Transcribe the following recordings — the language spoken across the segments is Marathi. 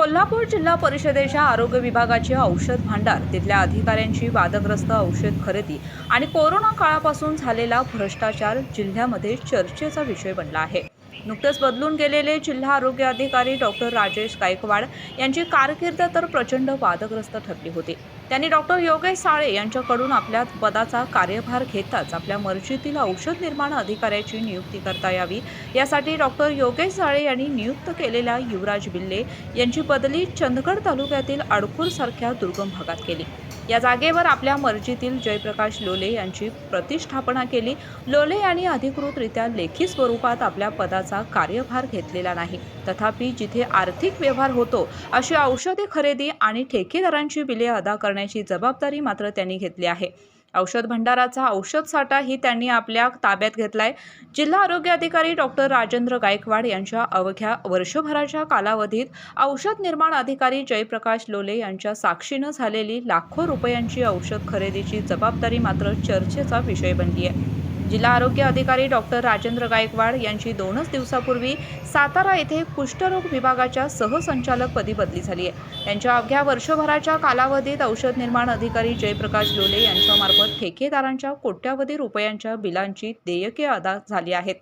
कोल्हापूर जिल्हा परिषदेच्या आरोग्य विभागाचे औषध भांडार. तिथल्या अधिकाऱ्यांची वादग्रस्त औषध खरेदी आणि कोरोना काळापासून झालेला भ्रष्टाचार जिल्ह्यामध्ये चर्चेचा विषय बनला आहे. नुकतेच बदलून गेलेले जिल्हा आरोग्य अधिकारी डॉक्टर राजेश गायकवाड यांची कारकीर्द तर प्रचंड वादग्रस्त ठरली होती. त्यांनी डॉक्टर योगेश साळे यांच्याकडून आपल्या पदाचा कार्यभार घेताच आपल्या मर्जीतील औषध निर्माण अधिकाऱ्याची नियुक्ती करता यावी. यासाठी डॉक्टर योगेश साळे यांनी नियुक्त केलेल्या युवराज बिल्ले यांची बदली चंदगड तालुक्यातील अडकूरसारख्या दुर्गम भागात केली. या जागेवर आपल्या मर्जीतील जयप्रकाश लोले यांची प्रतिष्ठापना केली. लोले यांनी अधिकृतरित्या लेखी स्वरूपात आपल्या पदाचा कार्यभार घेतलेला नाही. तथापि जिथे आर्थिक व्यवहार होतो अशी औषधे खरेदी आणि ठेकेदारांची बिले अदा करण्याची जबाबदारी मात्र त्यांनी घेतली आहे. औषध भंडाराचा औषध साठा ही त्यांनी आपल्या ताब्यात घेतलाय. जिल्हा आरोग्य अधिकारी डॉक्टर राजेंद्र गायकवाड यांच्या अवघ्या वर्षभराच्या कालावधीत औषध निर्माण अधिकारी जयप्रकाश लोले यांच्या साक्षीनं झालेली लाखो रुपयांची औषध खरेदीची जबाबदारी मात्र चर्चेचा विषय बनली आहे जिल्हा आरोग्य अधिकारी डॉक्टर राजेंद्र गायकवाड यांची दोनच दिवसापूर्वी सातारा येथे कुष्ठरोग विभागाच्या सहसंचालकपदी बदली झाली आहे. त्यांच्या अवघ्या वर्षभराच्या कालावधीत औषध निर्माण अधिकारी जयप्रकाश लोले यांच्यामार्फत ठेकेदारांच्या कोट्यावधी रुपयांच्या बिलांची देयके अदा झाली आहेत.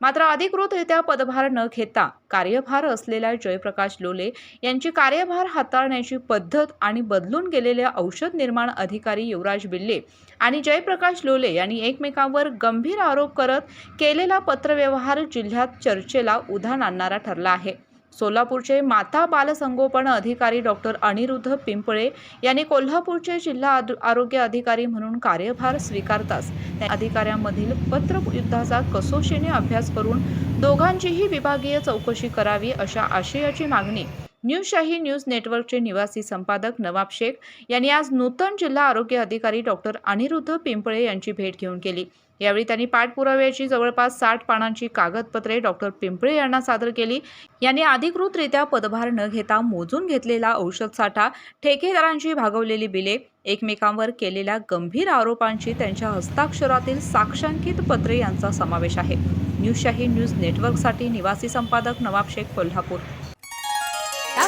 मात्र अधिकृतरित्या पदभार न घेता कार्यभार असलेल्या जयप्रकाश लोले यांची कार्यभार हाताळण्याची पद्धत आणि बदलून गेलेले औषध निर्माण अधिकारी युवराज बिल्ले आणि जयप्रकाश लोले यांनी एकमेकांवर गंभीर आरोप करत केलेला पत्रव्यवहार जिल्ह्यात चर्चेला उधाण आणणारा ठरला आहे. सोलापूरचे माता बालसंगोपन अधिकारी डॉक्टर अनिरुद्ध पिंपळे यांनी कोल्हापूरचे जिल्हा आद- आरोग्य अधिकारी म्हणून कार्यभार स्वीकारताच. त्या अधिकाऱ्यांमधील पत्रयुद्धाचा कसोशीने अभ्यास करून दोघांचीही विभागीय चौकशी करावी अशा आशयाची मागणी न्यूज शाही न्यूज नेटवर्कचे निवासी संपादक नवाब शेख यांनी आज नूतन जिल्हा आरोग्य अधिकारी डॉक्टर अनिरुद्ध पिंपळे यांची भेट घेऊन केली. यावेळी त्यांनी पाठपुराव्याची जवळपास साठ पानांची कागदपत्रे डॉक्टर पिंपळे यांना सादर केली. यांनी अधिकृतरित्या पदभार न घेता मोजून घेतलेला औषध साठा ठेकेदारांची भागवलेली बिले एकमेकांवर केलेल्या गंभीर आरोपांची त्यांच्या हस्ताक्षरातील साक्षांकित पत्रे यांचा समावेश आहे. न्यूजशाही न्यूज नेटवर्कसाठी निवासी संपादक नवाब शेख कोल्हापूर.